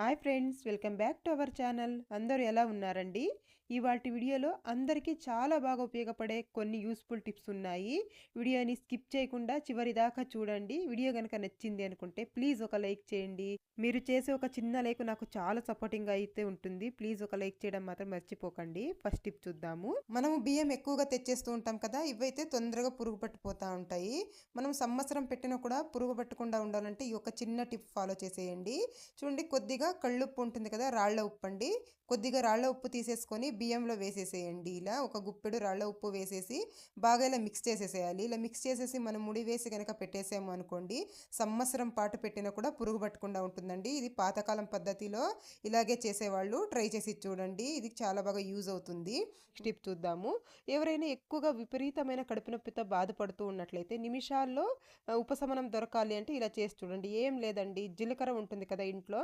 Hi friends welcome back to our channel. అందరూ ఎలా ఉన్నారండి? ఇవాటి వీడియోలో అందరికీ చాలా బాగా ఉపయోగపడే కొన్ని యూస్ఫుల్ టిప్స్ ఉన్నాయి. వీడియోని స్కిప్ చేయకుండా చివరి దాకా చూడండి. వీడియో కనుక నచ్చింది అనుకుంటే ప్లీజ్ ఒక లైక్ చేయండి. మీరు చేసే ఒక చిన్న లైక్ నాకు చాలా సపోర్టింగ్ అయితే ఉంటుంది. ప్లీజ్ ఒక లైక్ చేయడం మాత్రం మర్చిపోకండి. ఫస్ట్ టిప్ చూద్దాము. మనము బియ్యం ఎక్కువగా తెచ్చేస్తూ ఉంటాం కదా ఇవైతే తొందరగా పురుగు పట్టిపోతూ ఉంటాయి. మనం సంవత్సరం పెట్టినా కూడా పురుగు పట్టకుండా ఉండాలంటే ఈ యొక్క చిన్న టిప్ ఫాలో చేసేయండి. చూడండి కొద్దిగా కళ్ళుప్పు ఉంటుంది కదా రాళ్ళ ఉప్పు అండి కొద్దిగా రాళ్ళ ఉప్పు తీసేసుకొని బియ్యంలో వేసేసేయండి. ఇలా ఒక గుప్పెడు రాళ్ళ ఉప్పు వేసేసి బాగా ఇలా మిక్స్ చేసేసేయాలి. ఇలా మిక్స్ చేసేసి మనం ముడి వేసి కనుక పెట్టేసాము అనుకోండి సంవత్సరం పాటు పెట్టినా కూడా పురుగు పట్టకుండా ఉంటుందండి. ఇది పాతకాలం పద్ధతిలో ఇలాగే చేసేవాళ్ళు ట్రై చేసి చూడండి. ఇది చాలా బాగా యూజ్ అవుతుంది. టిప్ చూద్దాము. ఎవరైనా ఎక్కువగా విపరీతమైన కడుపు నొప్పితో బాధపడుతూ ఉన్నట్లయితే నిమిషాల్లో ఉపశమనం దొరకాలి అంటే ఇలా చేసి చూడండి. ఏం లేదండి. జీలకర్ర ఉంటుంది కదా ఇంట్లో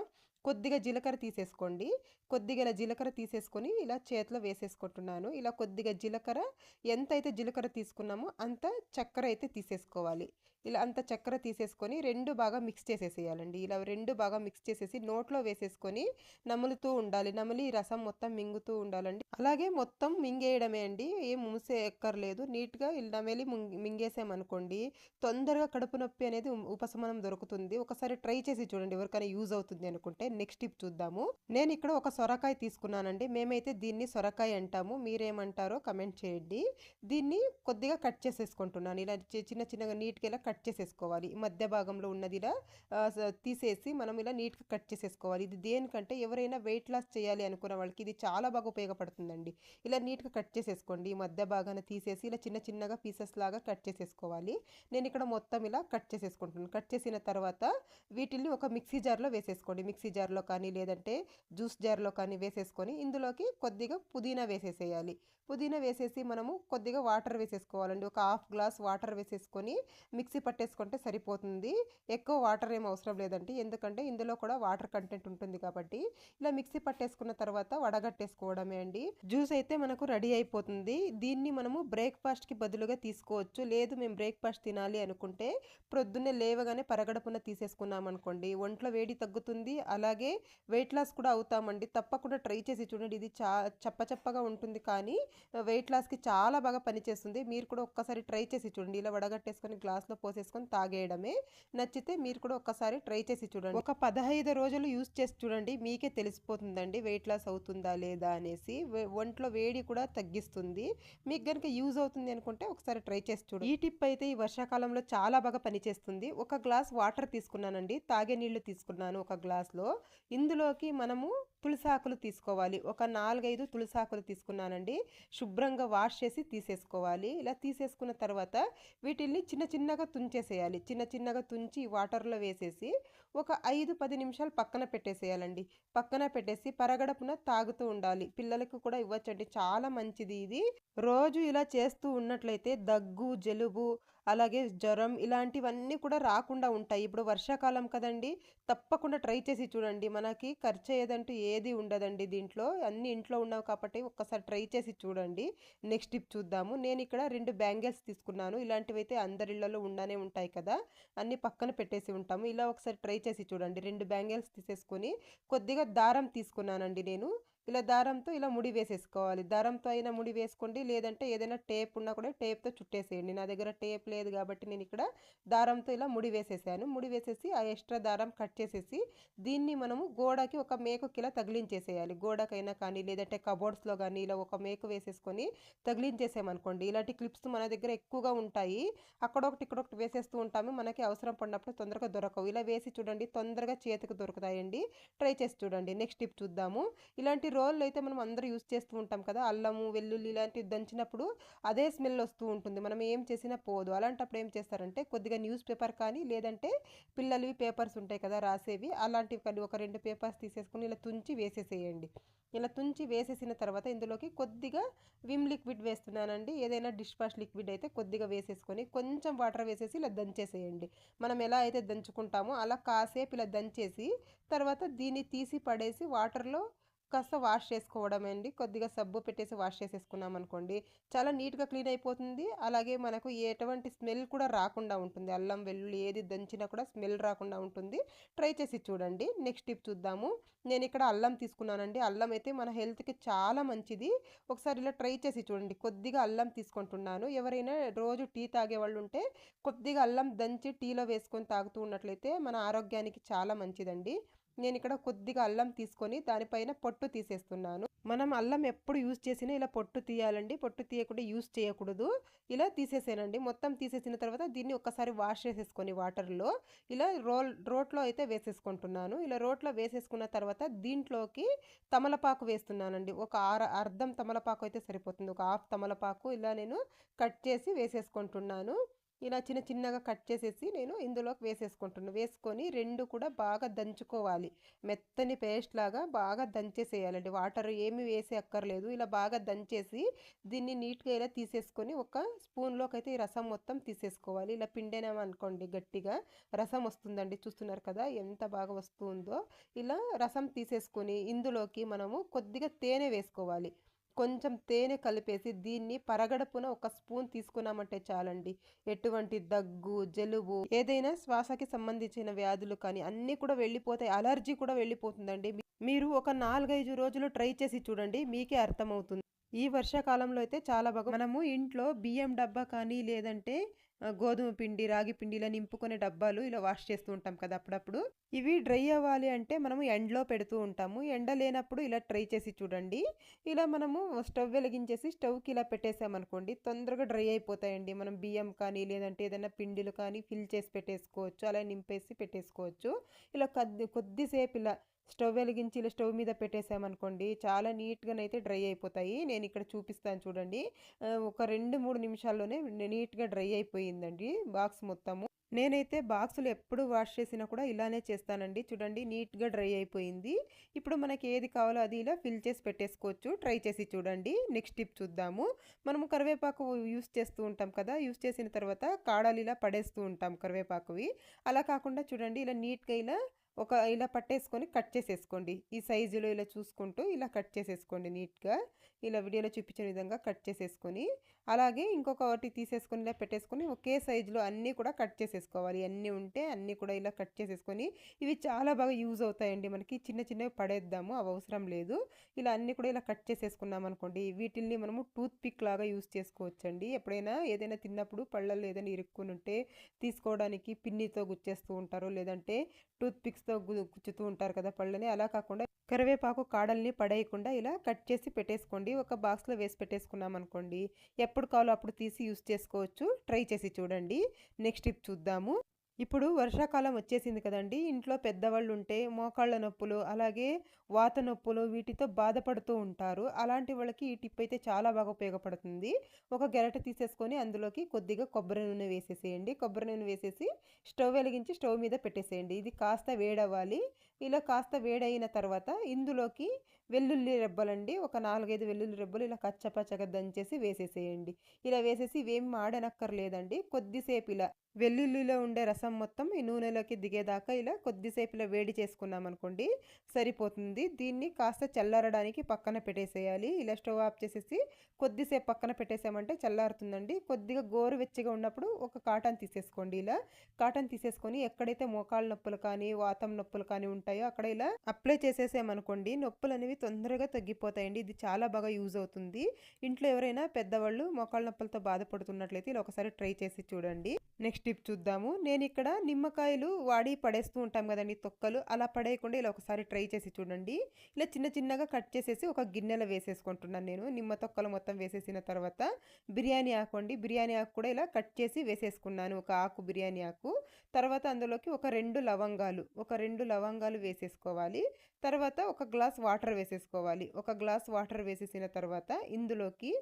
కొద్దిగా జీలకర్ర తీసేసుకోండి. కొద్దిగా ఇలా జీలకర్ర తీసేసుకొని ఇలా చేతిలో వేసేసుకుంటున్నాను. ఇలా కొద్దిగా జీలకర్ర ఎంత అయితే జీలకర్ర తీసుకున్నామో అంత చక్కెర అయితే తీసేసుకోవాలి. ఇలా అంత చక్కెర తీసేసుకొని రెండు బాగా మిక్స్ చేసేసేయాలండి. ఇలా రెండు బాగా మిక్స్ చేసేసి నోట్లో వేసేసుకొని నములుతూ ఉండాలి. నమిలి రసం మొత్తం మింగుతూ ఉండాలండి. అలాగే మొత్తం మింగేయడమే అండి. ఏం మూసే ఎక్కర్లేదు నీట్గా ఇలా నమిలి మింగేసామనుకోండి తొందరగా కడుపు నొప్పి అనేది ఉపశమనం దొరుకుతుంది. ఒకసారి ట్రై చేసి చూడండి ఎవరికైనా యూజ్ అవుతుంది అనుకుంటే నెక్స్ట్ టిప్ చూద్దాము. నేను ఇక్కడ ఒక సొరకాయ తీసుకున్నానండి. మేమైతే దీన్ని సొరకాయ అంటాము. మీరేమంటారో కమెంట్ చేయండి. దీన్ని కొద్దిగా కట్ చేసేసుకుంటున్నాను. ఇలా చి- చిన్న చిన్నగా నీట్గా ఇలా కట్ కట్ చేసేసుకోవాలి. ఈ మధ్య భాగంలో ఉన్నది ఇలా తీసేసి మనం ఇలా నీట్గా కట్ చేసేసుకోవాలి. ఇది దేనికంటే ఎవరైనా వెయిట్ లాస్ చేయాలి అనుకున్న వాళ్ళకి ఇది చాలా బాగా ఉపయోగపడుతుందండి. ఇలా నీట్గా కట్ చేసేసుకోండి. ఈ మధ్య భాగాన తీసేసి ఇలా చిన్న చిన్నగా పీసెస్ లాగా కట్ చేసేసుకోవాలి. నేను ఇక్కడ మొత్తం ఇలా కట్ చేసేసుకుంటున్నాను. కట్ చేసిన తర్వాత వీటిల్ని ఒక మిక్సీ జార్లో వేసేసుకోండి. మిక్సీ జార్లో కానీ లేదంటే జ్యూస్ జార్లో కానీ వేసేసుకొని ఇందులోకి కొద్దిగా పుదీనా వేసేసేయాలి. పుదీనా వేసేసి మనము కొద్దిగా వాటర్ వేసేసుకోవాలండి. ఒక హాఫ్ గ్లాస్ వాటర్ వేసేసుకొని మిక్సీ పట్టేసుకుంటే సరిపోతుంది. ఎక్కువ వాటర్ ఏం అవసరం లేదండి. ఎందుకంటే ఇందులో కూడా వాటర్ కంటెంట్ ఉంటుంది కాబట్టి ఇలా మిక్సీ పట్టేసుకున్న తర్వాత వడగట్టేసుకోవడమే అండి. జ్యూస్ అయితే మనకు రెడీ అయిపోతుంది. దీన్ని మనము బ్రేక్ఫాస్ట్కి బదులుగా తీసుకోవచ్చు. లేదు మేము బ్రేక్ఫాస్ట్ తినాలి అనుకుంటే ప్రొద్దున్నే లేవగానే పరగడపున తీసేసుకున్నాం అనుకోండి ఒంట్లో వేడి తగ్గుతుంది. అలాగే వెయిట్ లాస్ కూడా అవుతామండి. తప్పకుండా ట్రై చేసి చూడండి. ఇది చా చప్ప చప్పగా ఉంటుంది కానీ వెయిట్ లాస్కి చాలా బాగా పనిచేస్తుంది. మీరు కూడా ఒక్కసారి ట్రై చేసి చూడండి. ఇలా వడగట్టేసుకొని గ్లాస్లో పోసేసుకొని తాగేయడమే. నచ్చితే మీరు కూడా ఒక్కసారి ట్రై చేసి చూడండి. ఒక పదహైదు రోజులు యూస్ చేసి చూడండి. మీకే తెలిసిపోతుందండి. వెయిట్ లాస్ అవుతుందా లేదా అనేసి. ఒంట్లో వేడి కూడా తగ్గిస్తుంది. మీకు కనుక యూజ్ అవుతుంది అనుకుంటే ఒకసారి ట్రై చేసి చూడండి. ఈ టిప్ అయితే ఈ వర్షాకాలంలో చాలా బాగా పనిచేస్తుంది. ఒక గ్లాస్ వాటర్ తీసుకున్నానండి. తాగే నీళ్ళు తీసుకున్నాను ఒక గ్లాస్లో. ఇందులోకి మనము తులసాకులు తీసుకోవాలి. ఒక నాలుగైదు తులసాకులు తీసుకున్నానండి. శుభ్రంగా వాష్ చేసి తీసేసుకోవాలి. ఇలా తీసేసుకున్న తర్వాత వీటిల్ని చిన్న చిన్నగా తుంచేసేయాలి. చిన్న చిన్నగా తుంచి వాటర్లో వేసేసి ఒక ఐదు పది నిమిషాలు పక్కన పెట్టేసేయాలండి. పక్కన పెట్టేసి పరగడపున తాగుతూ ఉండాలి. పిల్లలకు కూడా ఇవ్వచ్చండి. చాలా మంచిది ఇది. రోజు ఇలా చేస్తూ ఉన్నట్లయితే దగ్గు జలుబు అలాగే జ్వరం ఇలాంటివన్నీ కూడా రాకుండా ఉంటాయి. ఇప్పుడు వర్షాకాలం కదండి తప్పకుండా ట్రై చేసి చూడండి. మనకి ఖర్చు అయ్యేదంటూ ఏది ఉండదండి దీంట్లో. అన్ని ఇంట్లో ఉన్నావు కాబట్టి ఒక్కసారి ట్రై చేసి చూడండి. నెక్స్ట్ టిప్ చూద్దాము. నేను ఇక్కడ రెండు బ్యాంగిల్స్ తీసుకున్నాను. ఇలాంటివి అయితే అందరి ఇళ్ళలో ఉండనే ఉంటాయి కదా. అన్ని పక్కన పెట్టేసి ఉంటాము. ఇలా ఒకసారి ట్రై చేసి చూడండి. రెండు బ్యాంగిల్స్ తీసేసుకొని కొద్దిగా దారం తీసుకున్నానండి నేను. ఇలా దారంతో ఇలా ముడి వేసేసుకోవాలి. దారంతో అయినా ముడి వేసుకోండి. లేదంటే ఏదైనా టేప్ ఉన్నా కూడా టేప్తో చుట్టేసేయండి. నా దగ్గర టేప్ లేదు కాబట్టి నేను ఇక్కడ దారంతో ఇలా ముడి వేసేసాను. ముడి వేసేసి ఆ ఎక్స్ట్రా దారం కట్ చేసేసి దీన్ని మనము గోడకి ఒక మేకుకి ఇలా తగిలించేసేయాలి. గోడకైనా కానీ లేదంటే కబోర్డ్స్లో కానీ ఇలా ఒక మేకు వేసేసుకొని తగిలించేసామనుకోండి. ఇలాంటి క్లిప్స్ మన దగ్గర ఎక్కువగా ఉంటాయి. అక్కడ ఒకటి ఇక్కడ ఒకటి వేసేస్తూ ఉంటాము. మనకి అవసరం పడినప్పుడు తొందరగా దొరకవు. ఇలా వేసి చూడండి. తొందరగా చేతికి దొరుకుతాయండి. ట్రై చేసి చూడండి. నెక్స్ట్ టిప్ చూద్దాము. ఇలాంటి రోళ్ళు అయితే మనం అందరూ యూస్ చేస్తూ ఉంటాం కదా అల్లము వెల్లుల్లి ఇలాంటివి దంచినప్పుడు అదే స్మెల్ వస్తూ ఉంటుంది. మనం ఏం చేసినా పోదు. అలాంటప్పుడు ఏం చేస్తారంటే కొద్దిగా న్యూస్ పేపర్ కానీ లేదంటే పిల్లలవి పేపర్స్ ఉంటాయి కదా రాసేవి అలాంటివి కానీ ఒక రెండు పేపర్స్ తీసేసుకుని ఇలా తుంచి వేసేసేయండి. ఇలా తుంచి వేసేసిన తర్వాత ఇందులోకి కొద్దిగా విమ్ లిక్విడ్ వేస్తున్నానండి. ఏదైనా డిష్ వాష్ లిక్విడ్ అయితే కొద్దిగా వేసేసుకొని కొంచెం వాటర్ వేసేసి ఇలా దంచేసేయండి. మనం ఎలా అయితే దంచుకుంటామో అలా కాసేపు ఇలా దంచేసి తర్వాత దీన్ని తీసి పడేసి వాటర్లో కాస్త వాష్ చేసుకోవడం అండి కొద్దిగా సబ్బు పెట్టేసి వాష్ చేసేసుకున్నాం అనుకోండి చాలా నీట్గా క్లీన్ అయిపోతుంది. అలాగే మనకు ఎటువంటి స్మెల్ కూడా రాకుండా ఉంటుంది. అల్లం వెల్లుల్లి ఏది దంచినా కూడా స్మెల్ రాకుండా ఉంటుంది. ట్రై చేసి చూడండి. నెక్స్ట్ టిప్ చూద్దాము. నేను ఇక్కడ అల్లం తీసుకున్నానండి. అల్లం అయితే మన హెల్త్కి చాలా మంచిది. ఒకసారి ఇలా ట్రై చేసి చూడండి. కొద్దిగా అల్లం తీసుకుంటున్నాను. ఎవరైనా రోజు టీ తాగే వాళ్ళు ఉంటే కొద్దిగా అల్లం దంచి టీలో వేసుకొని తాగుతూ ఉన్నట్లయితే మన ఆరోగ్యానికి చాలా మంచిదండి. నేను ఇక్కడ కొద్దిగా అల్లం తీసుకొని దానిపైన పొట్టు తీసేస్తున్నాను. మనం అల్లం ఎప్పుడు యూజ్ చేసినా ఇలా పొట్టు తీయాలండి. పొట్టు తీయకుండా యూజ్ చేయకూడదు. ఇలా తీసేసానండి. మొత్తం తీసేసిన తర్వాత దీన్ని ఒక్కసారి వాష్ చేసేసుకొని వాటర్లో ఇలా రోల్ రోట్లో అయితే వేసేసుకుంటున్నాను. ఇలా రోట్లో వేసేసుకున్న తర్వాత దీంట్లోకి తమలపాకు వేస్తున్నానండి. ఒక ఆర అర్ధం తమలపాకు అయితే సరిపోతుంది. ఒక హాఫ్ తమలపాకు ఇలా నేను కట్ చేసి వేసేసుకుంటున్నాను. ఇలా చిన్న చిన్నగా కట్ చేసేసి నేను ఇందులోకి వేసేసుకుంటున్నాను వేసుకొని రెండు కూడా బాగా దంచుకోవాలి. మెత్తని పేస్ట్ లాగా బాగా దంచేసేయాలండి. వాటర్ ఏమి వేసే అక్కర్లేదు. ఇలా బాగా దంచేసి దీన్ని నీట్గా ఇలా తీసేసుకొని ఒక స్పూన్లోకి అయితే ఈ రసం మొత్తం తీసేసుకోవాలి. ఇలా పిండేనామనుకోండి గట్టిగా రసం వస్తుందండి. చూస్తున్నారు కదా ఎంత బాగా వస్తుందో. ఇలా రసం తీసేసుకొని ఇందులోకి మనము కొద్దిగా తేనె వేసుకోవాలి. కొంచెం తేనె కలిపేసి దీన్ని పరగడపున ఒక స్పూన్ తీసుకున్నామంటే చాలండి. ఎటువంటి దగ్గు జలుబు ఏదైనా శ్వాసకి సంబంధించిన వ్యాధులు కానీ అన్నీ కూడా వెళ్ళిపోతాయి. అలర్జీ కూడా వెళ్ళిపోతుందండి. మీరు ఒక నాలుగైదు రోజులు ట్రై చేసి చూడండి మీకే అర్థమవుతుంది. ఈ వర్షాకాలంలో అయితే చాలా బాగా మనము ఇంట్లో బియ్యం డబ్బా కానీ లేదంటే గోధుమ పిండి రాగి పిండి ఇలా నింపుకునే డబ్బాలు ఇలా వాష్ చేస్తూ ఉంటాం కదా అప్పుడప్పుడు. ఇవి డ్రై అవ్వాలి అంటే మనము ఎండలో పెడుతూ ఉంటాము. ఎండ లేనప్పుడు ఇలా ట్రై చేసి చూడండి. ఇలా మనము స్టవ్ వెలిగించేసి స్టవ్కి ఇలా పెట్టేసామనుకోండి తొందరగా డ్రై అయిపోతాయండి. మనం బియ్యం కానీ లేదంటే ఏదైనా పిండిలు కానీ ఫిల్ చేసి పెట్టేసుకోవచ్చు. అలా నింపేసి పెట్టేసుకోవచ్చు. ఇలా కొద్ది కొద్దిసేపు ఇలా స్టవ్ వెలిగించి ఇలా స్టవ్ మీద పెట్టేసామనుకోండి చాలా నీట్గానైతే డ్రై అయిపోతాయి. నేను ఇక్కడ చూపిస్తాను చూడండి. ఒక రెండు మూడు నిమిషాల్లోనే నీట్గా డ్రై అయిపోయిందండి బాక్స్ మొత్తము. నేనైతే బాక్సులు ఎప్పుడు వాష్ చేసినా కూడా ఇలానే చేస్తానండి. చూడండి నీట్గా డ్రై అయిపోయింది. ఇప్పుడు మనకి ఏది కావాలో అది ఇలా ఫిల్ చేసి పెట్టేసుకోవచ్చు. ట్రై చేసి చూడండి. నెక్స్ట్ టిప్ చూద్దాము. మనము కరివేపాకు యూస్ చేస్తూ ఉంటాం కదా. యూస్ చేసిన తర్వాత కాడాలు ఇలా పడేస్తూ ఉంటాం కరివేపాకువి. అలా కాకుండా చూడండి ఇలా నీట్గా ఇలా ఒక ఇలా పట్టేసుకొని కట్ చేసేసుకోండి. ఈ సైజులో ఇలా చూసుకుంటూ ఇలా కట్ చేసేసుకోండి నీట్గా. ఇలా వీడియోలో చూపించిన విధంగా కట్ చేసేసుకొని అలాగే ఇంకొకటి తీసేసుకొని ఇలా పెట్టేసుకొని ఒకే సైజులో అన్నీ కూడా కట్ చేసేసుకోవాలి. అన్నీ ఉంటే అన్నీ కూడా ఇలా కట్ చేసేసుకొని ఇవి చాలా బాగా యూజ్ అవుతాయండి మనకి. చిన్న చిన్నవి పడేద్దాము అవి అవసరం లేదు. ఇలా అన్నీ కూడా ఇలా కట్ చేసేసుకున్నాం అనుకోండి వీటిల్ని మనము టూత్ పిక్ లాగా యూజ్ చేసుకోవచ్చండి. ఎప్పుడైనా ఏదైనా తిన్నప్పుడు పళ్ళల్లో ఏదైనా ఇరుక్కుని ఉంటే తీసుకోవడానికి పిన్నితో గుచ్చేస్తూ ఉంటారు లేదంటే టూత్ పిక్స్తో గుచ్చుతూ ఉంటారు కదా పళ్ళని అలా కాకుండా కరివేపాకు కాడల్ని పడేయకుండా ఇలా కట్ చేసి పెట్టేసుకోండి. ఒక బాక్స్లో వేసి పెట్టేసుకున్నాం అనుకోండి. ఎప్పుడు కావాలో అప్పుడు తీసి యూస్ చేసుకోవచ్చు. ట్రై చేసి చూడండి. నెక్స్ట్ టిప్ చూద్దాము. ఇప్పుడు వర్షాకాలం వచ్చేసింది కదండి. ఇంట్లో పెద్దవాళ్ళు ఉంటే మోకాళ్ళ నొప్పులు అలాగే వాత నొప్పులు వీటితో బాధపడుతూ ఉంటారు. అలాంటి వాళ్ళకి ఈ టిప్ అయితే చాలా బాగా ఉపయోగపడుతుంది. ఒక గెరట తీసేసుకొని అందులోకి కొద్దిగా కొబ్బరి నూనె వేసేసేయండి. కొబ్బరి నూనె వేసేసి స్టవ్ వెలిగించి స్టవ్ మీద పెట్టేసేయండి. ఇది కాస్త వేడవ్వాలి. ఇలా కాస్త వేడైన తర్వాత ఇందులోకి వెల్లుల్లి రెబ్బలండి. ఒక నాలుగైదు వెల్లుల్లి రెబ్బలు ఇలా కచ్చపచ్చగా దంచేసి వేసేసేయండి. ఇలా వేసేసి ఇవేం ఆడనక్కర్లేదండి కొద్దిసేపు ఇలా వెల్లుల్లిలో ఉండే రసం మొత్తం ఈ నూనెలోకి దిగేదాకా ఇలా కొద్దిసేపు ఇలా వేడి చేసుకున్నాం అనుకోండి సరిపోతుంది. దీన్ని కాస్త చల్లారడానికి పక్కన పెట్టేసేయాలి. ఇలా స్టవ్ ఆఫ్ చేసేసి కొద్దిసేపు పక్కన పెట్టేసామంటే చల్లారుతుందండి. కొద్దిగా గోరువెచ్చగా ఉన్నప్పుడు ఒక కాటన్ తీసేసుకోండి ఇలా. కాటన్ తీసేసుకొని ఎక్కడైతే మోకాళ్ళ నొప్పులు కానీ వాతం నొప్పులు కానీ ఉంటాయో అక్కడ ఇలా అప్లై చేసేసామనుకోండి నొప్పులు అనేవి తొందరగా తగ్గిపోతాయండి. ఇది చాలా బాగా యూజ్ అవుతుంది. ఇంట్లో ఎవరైనా పెద్దవాళ్ళు మొక్కల నొప్పులతో బాధపడుతున్నట్లయితే ఇలా ఒకసారి ట్రై చేసి చూడండి. నెక్స్ట్ టిప్ చూద్దాము. నేను ఇక్కడ నిమ్మకాయలు వాడి పడేస్తూ ఉంటాం కదండి తొక్కలు. అలా పడేయకుండా ఇలా ఒకసారి ట్రై చేసి చూడండి. ఇలా చిన్న చిన్నగా కట్ చేసేసి ఒక గిన్నెలో వేసేసుకుంటున్నాను నేను. నిమ్మ తొక్కలు మొత్తం వేసేసిన తర్వాత బిర్యానీ ఆకు అండి. బిర్యానీ ఆకు కూడా ఇలా కట్ చేసి వేసేసుకున్నాను. ఒక ఆకు బిర్యానీ ఆకు. తర్వాత అందులోకి ఒక రెండు లవంగాలు ఒక రెండు లవంగాలు వేసేసుకోవాలి. తర్వాత ఒక గ్లాస్ వాటర్ వేసేసుకోవాలి. ఒక గ్లాస్ వాటర్ వేసేసిన తర్వాత ఇందులోకి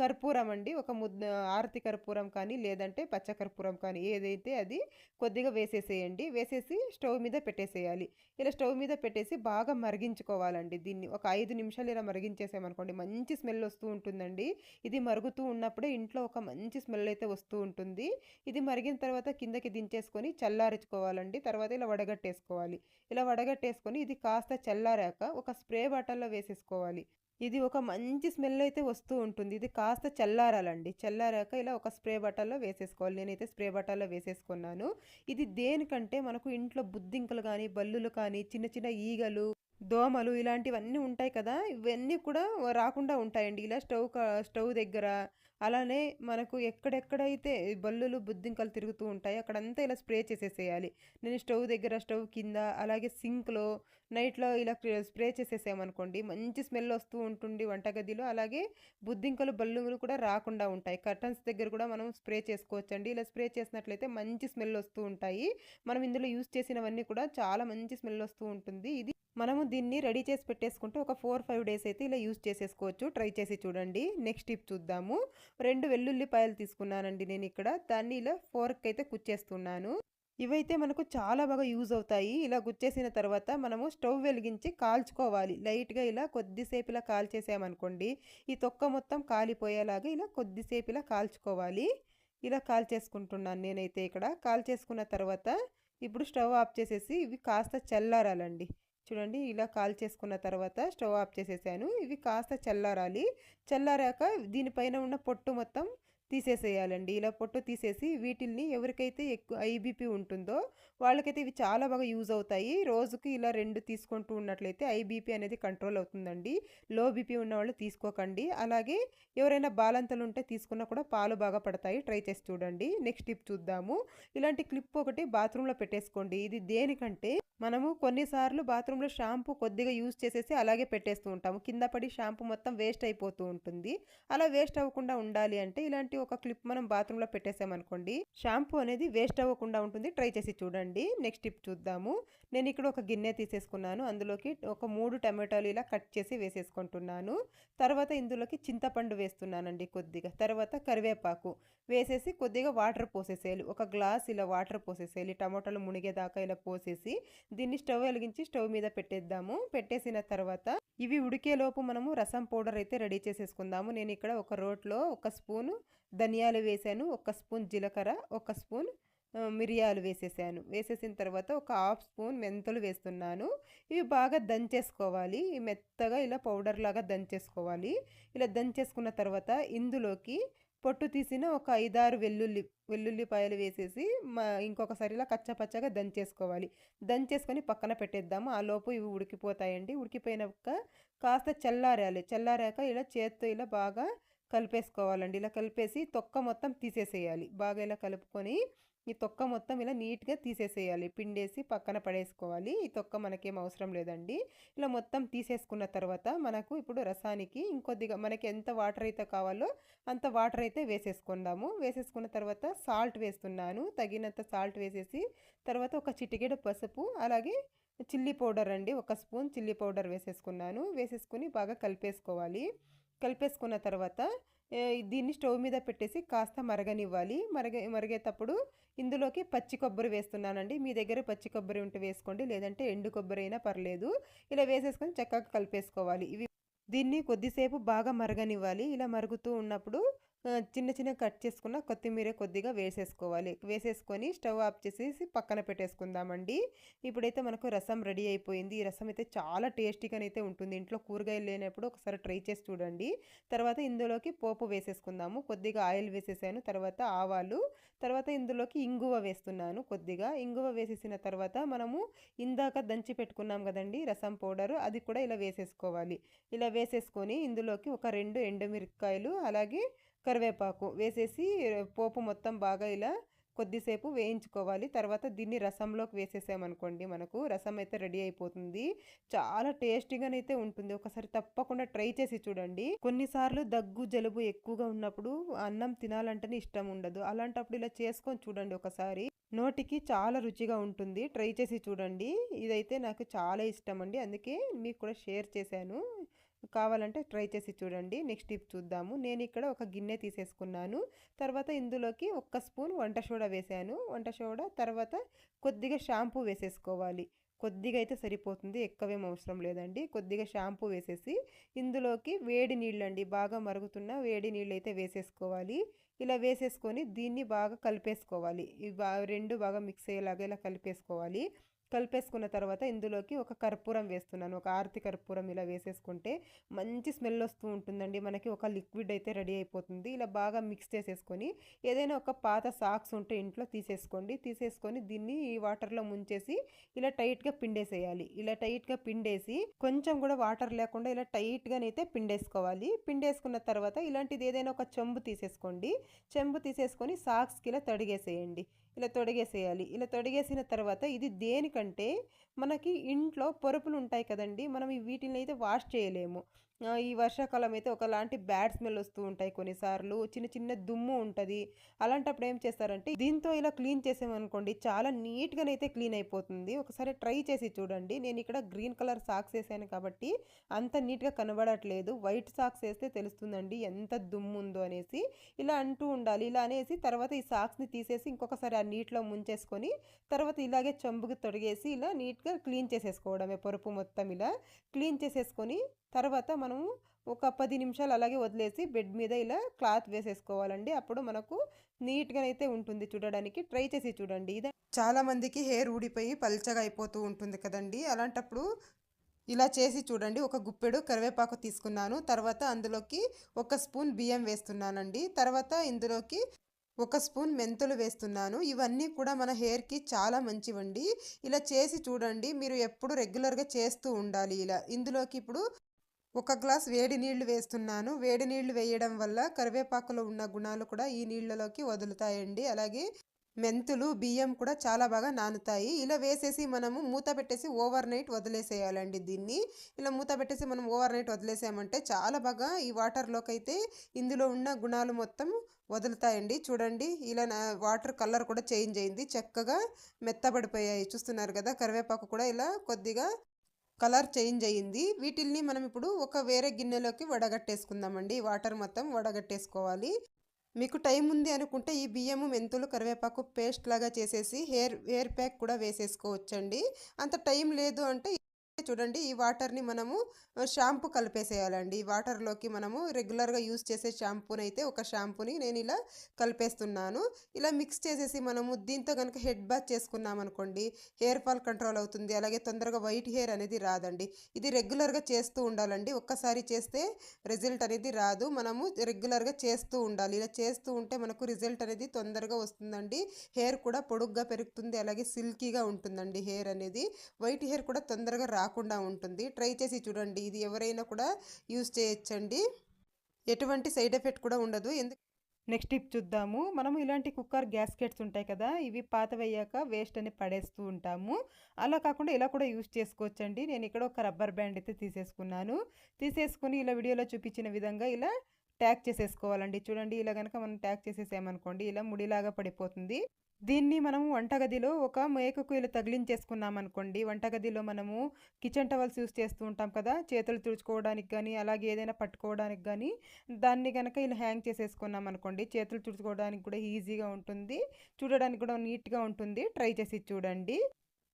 కర్పూరం అండి. ఒక ముద్ద ఆరతి కర్పూరం కానీ లేదంటే పచ్చ కర్పూరం కానీ ఏదైతే అది కొద్దిగా వేసేసేయండి. వేసేసి స్టవ్ మీద పెట్టేసేయాలి. ఇలా స్టవ్ మీద పెట్టేసి బాగా మరిగించుకోవాలండి. దీన్ని ఒక ఐదు నిమిషాలు ఇలా మరిగించేసామనుకోండి మంచి స్మెల్ వస్తూ ఉంటుందండి. ఇది మరుగుతూ ఉన్నప్పుడే ఇంట్లో ఒక మంచి స్మెల్ అయితే వస్తూ ఉంటుంది. ఇది మరిగిన తర్వాత కిందకి దించేసుకొని చల్లారించుకోవాలండి. తర్వాత ఇలా వడగట్టేసుకోవాలి. ఇలా వడగట్టేసుకొని ఇది కాస్త చల్లారాక ఒక స్ప్రే బాటల్లో వేసేసుకోవాలి. ఇది ఒక మంచి స్మెల్ అయితే వస్తూ ఉంటుంది. ఇది కాస్త చల్లారాలండి. చల్లారాక ఇలా ఒక స్ప్రే బట్టల్లో వేసేసుకోవాలి. నేనైతే స్ప్రే బట్టల్లో వేసేసుకున్నాను. ఇది దేనికంటే మనకు ఇంట్లో బుద్ధింకలు కానీ బల్లులు కానీ చిన్న చిన్న ఈగలు దోమలు ఇలాంటివన్నీ ఉంటాయి కదా ఇవన్నీ కూడా రాకుండా ఉంటాయండి. ఇలా స్టవ్ స్టవ్ దగ్గర అలానే మనకు ఎక్కడెక్కడైతే బల్లులు బుద్ధింకలు తిరుగుతూ ఉంటాయి అక్కడంతా ఇలా స్ప్రే చేసేసేయాలి. నేను స్టవ్ దగ్గర స్టవ్ కింద అలాగే సింక్లో నైట్లో ఇలా స్ప్రే చేసేసామనుకోండి మంచి స్మెల్ వస్తూ ఉంటుంది వంటగదిలో. అలాగే బుద్ధింకలు బల్లులు కూడా రాకుండా ఉంటాయి. కర్టన్స్ దగ్గర కూడా మనం స్ప్రే చేసుకోవచ్చండి. ఇలా స్ప్రే చేసినట్లయితే మంచి స్మెల్ వస్తూ ఉంటాయి. మనం ఇందులో యూస్ చేసినవన్నీ కూడా చాలా మంచి స్మెల్ వస్తూ ఉంటుంది. ఇది మనము దీన్ని రెడీ చేసి పెట్టేసుకుంటే ఒక ఫోర్ ఫైవ్ డేస్ అయితే ఇలా యూస్ చేసేసుకోవచ్చు. ట్రై చేసి చూడండి. నెక్స్ట్ టిప్ చూద్దాము. రెండు వెల్లుల్లిపాయలు తీసుకున్నానండి నేను ఇక్కడ. దాన్ని ఇలా ఫోర్క్ అయితే కుచ్చేస్తున్నాను. ఇవైతే మనకు చాలా బాగా యూజ్ అవుతాయి. ఇలా గుచ్చేసిన తర్వాత మనము స్టవ్ వెలిగించి కాల్చుకోవాలి. లైట్గా ఇలా కొద్దిసేపు ఇలా కాల్చేసామనుకోండి ఈ తొక్క మొత్తం కాలిపోయేలాగా ఇలా కొద్దిసేపు ఇలా కాల్చుకోవాలి. ఇలా కాల్చేసుకుంటున్నాను నేనైతే ఇక్కడ. కాల్చేసుకున్న తర్వాత ఇప్పుడు స్టవ్ ఆఫ్ చేసేసి ఇవి కాస్త చల్లారాలండి. చూడండి ఇలా కాల్ చేసుకున్న తర్వాత స్టవ్ ఆఫ్ చేసేసాను. ఇవి కాస్త చల్లారాలి. చల్లారాక దీనిపైన ఉన్న పొట్టు మొత్తం తీసేసేయాలండి. ఇలా పొట్టు తీసేసి వీటిల్ని ఎవరికైతే ఎక్కువ ఐబీపీ ఉంటుందో వాళ్ళకైతే ఇవి చాలా బాగా యూజ్ అవుతాయి. రోజుకి ఇలా రెండు తీసుకుంటూ ఉన్నట్లయితే ఐబీపీ అనేది కంట్రోల్ అవుతుందండి. లో బీపీ ఉన్న వాళ్ళు తీసుకోకండి. అలాగే ఎవరైనా బాలంతలు ఉంటే తీసుకున్నా కూడా పాలు బాగా పడతాయి. ట్రై చేసి చూడండి. నెక్స్ట్ టిప్ చూద్దాము. ఇలాంటి క్లిప్ ఒకటి బాత్రూంలో పెట్టేసుకోండి. ఇది దేనికంటే మనము కొన్నిసార్లు బాత్రూంలో షాంపూ కొద్దిగా యూజ్ చేసేసి అలాగే పెట్టేస్తూ ఉంటాము. కింద పడి షాంపూ మొత్తం వేస్ట్ అయిపోతూ ఉంటుంది. అలా వేస్ట్ అవ్వకుండా ఉండాలి అంటే ఇలాంటి ఒక క్లిప్ మనం బాత్రూంలో పెట్టేసామనుకోండి షాంపూ అనేది వేస్ట్ అవ్వకుండా ఉంటుంది. ట్రై చేసి చూడండి. నెక్స్ట్ టిప్ చూద్దాము. నేను ఇక్కడ ఒక గిన్నె తీసేసుకున్నాను. అందులోకి ఒక మూడు టమాటాలు ఇలా కట్ చేసి వేసేసుకుంటున్నాను. తర్వాత ఇందులోకి చింతపండు వేస్తున్నానండి కొద్దిగా. తర్వాత కరివేపాకు వేసేసి కొద్దిగా వాటర్ పోసేసేయాలి. ఒక గ్లాస్ ఇలా వాటర్ పోసేసేయాలి. టమాటాలు మునిగేదాకా ఇలా పోసేసి దీన్ని స్టవ్ వెలిగించి స్టవ్ మీద పెట్టేద్దాము. పెట్టేసిన తర్వాత ఇవి ఉడికేలోపు మనము రసం పౌడర్ అయితే రెడీ చేసేసుకుందాము. నేను ఇక్కడ ఒక రోట్లో ఒక స్పూను ధనియాలు వేసాను. ఒక స్పూన్ జీలకర్ర ఒక స్పూన్ మిరియాలు వేసేసాను. వేసేసిన తర్వాత ఒక హాఫ్ స్పూన్ మెంతులు వేస్తున్నాను. ఇవి బాగా దంచేసుకోవాలి. మెత్తగా ఇలా పౌడర్ లాగా దంచేసుకోవాలి. ఇలా దంచేసుకున్న తర్వాత ఇందులోకి పొట్టు తీసిన ఒక ఐదారు వెల్లుల్లి వెల్లుల్లిపాయలు వేసేసి మా ఇంకొకసారి ఇలా కచ్చపచ్చగా దంచేసుకోవాలి. దంచేసుకొని పక్కన పెట్టేద్దాము. ఆ లోపు ఇవి ఉడికిపోతాయండి. ఉడికిపోయినాక కాస్త చల్లారాలి. చల్లారాక ఇలా చేత్తో ఇలా బాగా కలిపేసుకోవాలండి. ఇలా కలిపేసి తొక్క మొత్తం తీసేసేయాలి. బాగా ఇలా కలుపుకొని ఈ తొక్క మొత్తం ఇలా నీట్గా తీసేసేయాలి. పిండేసి పక్కన పడేసుకోవాలి. ఈ తొక్క మనకేం అవసరం లేదండి. ఇలా మొత్తం తీసేసుకున్న తర్వాత మనకు ఇప్పుడు రసానికి ఇంకొద్దిగా మనకి ఎంత వాటర్ అయితే కావాలో అంత వాటర్ అయితే వేసేసుకుందాము. వేసేసుకున్న తర్వాత సాల్ట్ వేస్తున్నాను. తగినంత సాల్ట్ వేసేసి తర్వాత ఒక చిటికెడు పసుపు అలాగే చిల్లీ పౌడర్ అండి. ఒక స్పూన్ చిల్లీ పౌడర్ వేసేసుకున్నాను. వేసేసుకుని బాగా కలిపేసుకోవాలి. కలిపేసుకున్న తర్వాత దీన్ని స్టవ్ మీద పెట్టేసి కాస్త మరగనివ్వాలి. మరగ మరిగేటప్పుడు ఇందులోకి పచ్చి కొబ్బరి వేస్తున్నానండి. మీ దగ్గర పచ్చి కొబ్బరి ఉంటే వేసుకోండి లేదంటే ఎండు కొబ్బరి అయినా పర్లేదు. ఇలా వేసేసుకొని చక్కగా కలిపేసుకోవాలి. ఇవి దీన్ని కొద్దిసేపు బాగా మరగనివ్వాలి. ఇలా మరుగుతూ ఉన్నప్పుడు చిన్న చిన్న కట్ చేసుకున్న కొత్తిమీర కొద్దిగా వేసేసుకోవాలి. వేసేసుకొని స్టవ్ ఆఫ్ చేసేసి పక్కన పెట్టేసుకుందామండి. ఇప్పుడైతే మనకు రసం రెడీ అయిపోయింది. ఈ రసం అయితే చాలా టేస్టీగానైతే ఉంటుంది. ఇంట్లో కూరగాయలు లేనప్పుడు ఒకసారి ట్రై చేసి చూడండి. తర్వాత ఇందులోకి పోపు వేసేసుకుందాము. కొద్దిగా ఆయిల్ వేసేసాను. తర్వాత ఆవాలు. తర్వాత ఇందులోకి ఇంగువ వేస్తున్నాను కొద్దిగా. ఇంగువ వేసేసిన తర్వాత మనము ఇందాక దంచి పెట్టుకున్నాం కదండి రసం పౌడరు. అది కూడా ఇలా వేసేసుకోవాలి. ఇలా వేసేసుకొని ఇందులోకి ఒక రెండు ఎండుమిరపకాయలు అలాగే కరివేపాకు వేసేసి పోపు మొత్తం బాగా ఇలా కొద్దిసేపు వేయించుకోవాలి. తర్వాత దీన్ని రసంలోకి వేసేసామనుకోండి మనకు రసం అయితే రెడీ అయిపోతుంది. చాలా టేస్టీగానైతే ఉంటుంది. ఒకసారి తప్పకుండా ట్రై చేసి చూడండి. కొన్నిసార్లు దగ్గు జలుబు ఎక్కువగా ఉన్నప్పుడు అన్నం తినాలంటేనే ఇష్టం ఉండదు. అలాంటప్పుడు ఇలా చేసుకొని చూడండి ఒకసారి. నోటికి చాలా రుచిగా ఉంటుంది. ట్రై చేసి చూడండి. ఇదైతే నాకు చాలా ఇష్టం అండి. అందుకే మీకు కూడా షేర్ చేశాను. కావాలంటే ట్రై చేసి చూడండి. నెక్స్ట్ టిప్ చూద్దాము. నేను ఇక్కడ ఒక గిన్నె తీసేసుకున్నాను. తర్వాత ఇందులోకి ఒక్క స్పూన్ వంట సోడా వేసాను. వంట సోడా తర్వాత కొద్దిగా షాంపూ వేసేసుకోవాలి. కొద్దిగా అయితే సరిపోతుంది. ఎక్కువేం అవసరం లేదండి. కొద్దిగా షాంపూ వేసేసి ఇందులోకి వేడి నీళ్ళు అండి బాగా మరుగుతున్న వేడి నీళ్ళు అయితే వేసేసుకోవాలి. ఇలా వేసేసుకొని దీన్ని బాగా కలిపేసుకోవాలి. రెండు బాగా మిక్స్ అయ్యేలాగా ఇలా కలిపేసుకోవాలి. కలిపేసుకున్న తర్వాత ఇందులోకి ఒక కర్పూరం వేస్తున్నాను. ఒక ఆరతి కర్పూరం ఇలా వేసేసుకుంటే మంచి స్మెల్ వస్తూ ఉంటుందండి. మనకి ఒక లిక్విడ్ అయితే రెడీ అయిపోతుంది. ఇలా బాగా మిక్స్ చేసేసుకొని ఏదైనా ఒక పాత సాక్స్ ఉంటే ఇంట్లో తీసేసుకోండి. తీసేసుకొని దీన్ని ఈ వాటర్లో ముంచేసి ఇలా టైట్గా పిండేసేయాలి. ఇలా టైట్గా పిండేసి కొంచెం కూడా వాటర్ లేకుండా ఇలా టైట్గానైతే పిండేసుకోవాలి. పిండేసుకున్న తర్వాత ఇలాంటిది ఏదైనా ఒక చెంబు తీసేసుకోండి. చెంబు తీసేసుకొని సాక్స్కి ఇలా తడిగేసేయండి. ఇలా తొడిగేసేయాలి. ఇలా తొడిగేసిన తర్వాత ఇది దేనికంటే మనకి ఇంట్లో పొరుపులు ఉంటాయి కదండి మనం వీటిని అయితే వాష్ చేయలేము. ఈ వర్షాకాలం అయితే ఒకలాంటి బ్యాడ్ స్మెల్ వస్తూ ఉంటాయి కొన్నిసార్లు చిన్న చిన్న దుమ్ము ఉంటుంది. అలాంటప్పుడు ఏం చేస్తారంటే దీంతో ఇలా క్లీన్ చేసామనుకోండి చాలా నీట్గానైతే క్లీన్ అయిపోతుంది. ఒకసారి ట్రై చేసి చూడండి. నేను ఇక్కడ గ్రీన్ కలర్ సాక్స్ వేసాను కాబట్టి అంత నీట్గా కనబడట్లేదు. వైట్ సాక్స్ వేస్తే తెలుస్తుందండి ఎంత దుమ్ము ఉందో అనేసి. ఇలా అంటూ ఉండాలి. ఇలా అనేసి తర్వాత ఈ సాక్స్ని తీసేసి ఇంకొకసారి ఆ నీటిలో ముంచేసుకొని తర్వాత ఇలాగే చెంబుకి తొడిగేసి ఇలా నీట్గా క్లీన్ చేసేసుకోవడమే పరుపు మొత్తం ఇలా క్లీన్ చేసేసుకొని తర్వాత మనము ఒక పది నిమిషాలు అలాగే వదిలేసి బెడ్ మీద ఇలా క్లాత్ వేసేసుకోవాలండి. అప్పుడు మనకు నీట్గా అయితే ఉంటుంది చూడడానికి. ట్రై చేసి చూడండి. ఇదే చాలామందికి హెయిర్ ఊడిపోయి పల్చగా అయిపోతూ ఉంటుంది కదండి. అలాంటప్పుడు ఇలా చేసి చూడండి. ఒక గుప్పెడు కరివేపాకు తీసుకున్నాను. తర్వాత అందులోకి ఒక స్పూన్ బియ్యం వేస్తున్నానండి. తర్వాత ఇందులోకి ఒక స్పూన్ మెంతులు వేస్తున్నాను. ఇవన్నీ కూడా మన హెయిర్కి చాలా మంచివండి. ఇలా చేసి చూడండి. మీరు ఎప్పుడు రెగ్యులర్గా చేస్తూ ఉండాలి ఇలా. ఇందులోకి ఇప్పుడు ఒక గ్లాస్ వేడి నీళ్ళు వేస్తున్నాను. వేడి నీళ్ళు వేయడం వల్ల కరివేపాకులో ఉన్న గుణాలు కూడా ఈ నీళ్ళలోకి వదులుతాయండి. అలాగే మెంతులు బియ్యం కూడా చాలా బాగా నానుతాయి. ఇలా వేసేసి మనము మూత పెట్టేసి ఓవర్ నైట్ వదిలేసేయాలండి దీన్ని. ఇలా మూత పెట్టేసి మనం ఓవర్ నైట్ వదిలేసామంటే చాలా బాగా ఈ వాటర్లోకి అయితే ఇందులో ఉన్న గుణాలు మొత్తం వదులుతాయండి. చూడండి ఇలా వాటర్ కలర్ కూడా చేంజ్ అయింది. చక్కగా మెత్తబడిపోయాయి. చూస్తున్నారు కదా కరివేపాకు కూడా ఇలా కొద్దిగా కలర్ చేంజ్ అయ్యింది వీటిల్ని మనం ఇప్పుడు ఒక వేరే గిన్నెలోకి వడగట్టేసుకుందామండి. వాటర్ మొత్తం వడగట్టేసుకోవాలి. మీకు టైం ఉంది అనుకుంటే ఈ బియ్యము మెంతులు కరివేపాకు పేస్ట్ లాగా చేసేసి హెయిర్ హెయిర్ ప్యాక్ కూడా వేసేసుకోవచ్చండి. అంత టైం లేదు అంటే చూడండి ఈ వాటర్ని మనము షాంపూ కలిపేసేయాలండి. ఈ వాటర్లోకి మనము రెగ్యులర్గా యూస్ చేసే షాంపూని అయితే ఒక షాంపూని నేను ఇలా కలిపేస్తున్నాను. ఇలా మిక్స్ చేసేసి మనము దీంతో కనుక హెడ్ బాత్ చేసుకున్నాం అనుకోండి హెయిర్ ఫాల్ కంట్రోల్ అవుతుంది. అలాగే తొందరగా వైట్ హెయిర్ అనేది రాదండి. ఇది రెగ్యులర్గా చేస్తూ ఉండాలండి. ఒక్కసారి చేస్తే రిజల్ట్ అనేది రాదు. మనము రెగ్యులర్గా చేస్తూ ఉండాలి. ఇలా చేస్తూ ఉంటే మనకు రిజల్ట్ అనేది తొందరగా వస్తుందండి. హెయిర్ కూడా పొడుగ్గా పెరుగుతుంది. అలాగే సిల్కీగా ఉంటుందండి హెయిర్ అనేది. వైట్ హెయిర్ కూడా తొందరగా రాకుండా ఉంటుంది. ట్రై చేసి చూడండి. ఇది ఎవరైనా కూడా యూస్ చేయొచ్చండి. ఎటువంటి సైడ్ ఎఫెక్ట్ కూడా ఉండదు. ఎందుకు నెక్స్ట్ టిప్ చూద్దాము. మనం ఇలాంటి కుక్కర్ గ్యాస్కెట్స్ ఉంటాయి కదా ఇవి పాతవయ్యాక వేస్ట్ అని పడేస్తూ ఉంటాము. అలా కాకుండా ఇలా కూడా యూస్ చేసుకోవచ్చండి. నేను ఇక్కడ ఒక రబ్బర్ బ్యాండ్ అయితే తీసేసుకున్నాను. తీసేసుకుని ఇలా వీడియోలో చూపించిన విధంగా ఇలా ట్యాగ్ చేసేసుకోవాలండి. చూడండి ఇలా కనుక మనం ట్యాగ్ చేసేసామనుకోండి ఇలా ముడిలాగా పడిపోతుంది. దీన్ని మనము వంటగదిలో ఒక మేకకు ఇలా తగిలించేసుకున్నాం అనుకోండి వంటగదిలో మనము కిచెన్ టవల్స్ యూస్ చేస్తూ ఉంటాం కదా చేతులు తుడుచుకోవడానికి కానీ అలాగే ఏదైనా పట్టుకోవడానికి కానీ దాన్ని కనుక ఇలా హ్యాంగ్ చేసేసుకున్నాం అనుకోండి చేతులు తుడుచుకోవడానికి కూడా ఈజీగా ఉంటుంది చూడడానికి కూడా నీట్గా ఉంటుంది. ట్రై చేసి చూడండి.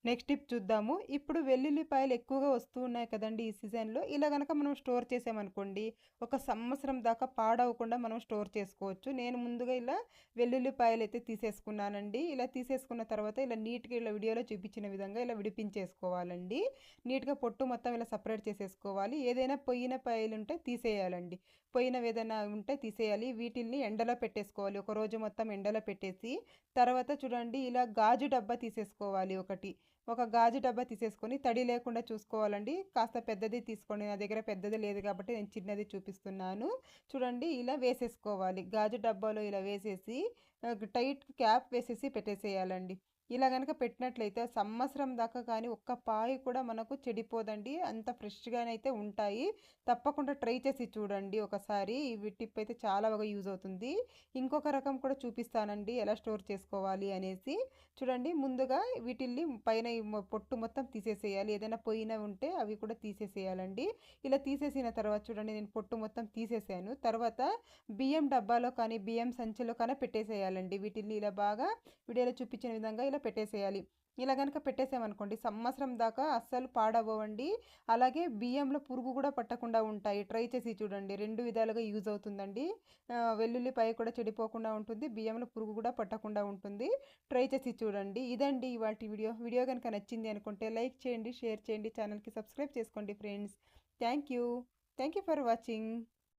నెక్స్ట్ టిప్ చూద్దాము. ఇప్పుడు వెల్లుల్లిపాయలు ఎక్కువగా వస్తూ ఉన్నాయి కదండి ఈ సీజన్లో. ఇలా కనుక మనం స్టోర్ చేసామనుకోండి ఒక సంవత్సరం దాకా పాడవకుండా మనం స్టోర్ చేసుకోవచ్చు. నేను ముందుగా ఇలా వెల్లుల్లిపాయలు అయితే తీసేసుకున్నానండి. ఇలా తీసేసుకున్న తర్వాత ఇలా నీట్గా ఇలా వీడియోలో చూపించిన విధంగా ఇలా విడిపించేసుకోవాలండి. నీట్గా పొట్టు మొత్తం ఇలా సపరేట్ చేసేసుకోవాలి. ఏదైనా పొయ్యిన పాయలు ఉంటే తీసేయాలండి. పోయినవి ఏదైనా ఉంటే తీసేయాలి. వీటిల్ని ఎండలో పెట్టేసుకోవాలి. ఒక రోజు మొత్తం ఎండలో పెట్టేసి తర్వాత చూడండి ఇలా గాజు డబ్బా తీసేసుకోవాలి ఒకటి. ఒక గాజు డబ్బా తీసేసుకొని తడి లేకుండా చూసుకోవాలండి. కాస్త పెద్దది తీసుకోండి. నా దగ్గర పెద్దది లేదు కాబట్టి నేను చిన్నది చూపిస్తున్నాను. చూడండి ఇలా వేసేసుకోవాలి. గాజు డబ్బాలో ఇలా వేసేసి టైట్ క్యాప్ వేసేసి పెట్టేసేయాలండి. ఇలా కనుక పెట్టినట్లయితే సంవత్సరం దాకా కానీ ఒక్క పాయి కూడా మనకు చెడిపోదండి. అంత ఫ్రెష్గానైతే ఉంటాయి. తప్పకుండా ట్రై చేసి చూడండి ఒకసారి. ఈ టిప్ అయితే చాలా బాగా యూజ్ అవుతుంది. ఇంకొక రకం కూడా చూపిస్తానండి. ఎలా స్టోర్ చేసుకోవాలి అనేసి. చూడండి ముందుగా వీటిల్ని పైన పొట్టు మొత్తం తీసేసేయాలి. ఏదైనా పోయిన ఉంటే అవి కూడా తీసేసేయాలండి. ఇలా తీసేసిన తర్వాత చూడండి నేను పొట్టు మొత్తం తీసేసాను. తర్వాత బియ్యం డబ్బాలో కానీ బియ్యం సంచిలో కానీ పెట్టేసేయాలండి. వీటిల్ని ఇలా బాగా వీడియోలో చూపించిన విధంగా ఇలా పెట్టేసేయాలి. ఇలా కనుక పెట్టేసామనుకోండి సంవత్సరం దాకా అస్సలు పాడవ్వండి అలాగే బియ్యంలో పురుగు కూడా పట్టకుండా ఉంటాయి. ట్రై చేసి చూడండి. రెండు విధాలుగా యూజ్ అవుతుందండి. వెల్లుల్లిపాయ కూడా చెడిపోకుండా ఉంటుంది. బియ్యంలో పురుగు కూడా పట్టకుండా ఉంటుంది. ట్రై చేసి చూడండి. ఇదండి ఇవాటి వీడియో. వీడియో కనుక నచ్చింది అనుకుంటే లైక్ చేయండి షేర్ చేయండి ఛానల్కి సబ్స్క్రైబ్ చేసుకోండి friends. Thank you. Thank you for watching.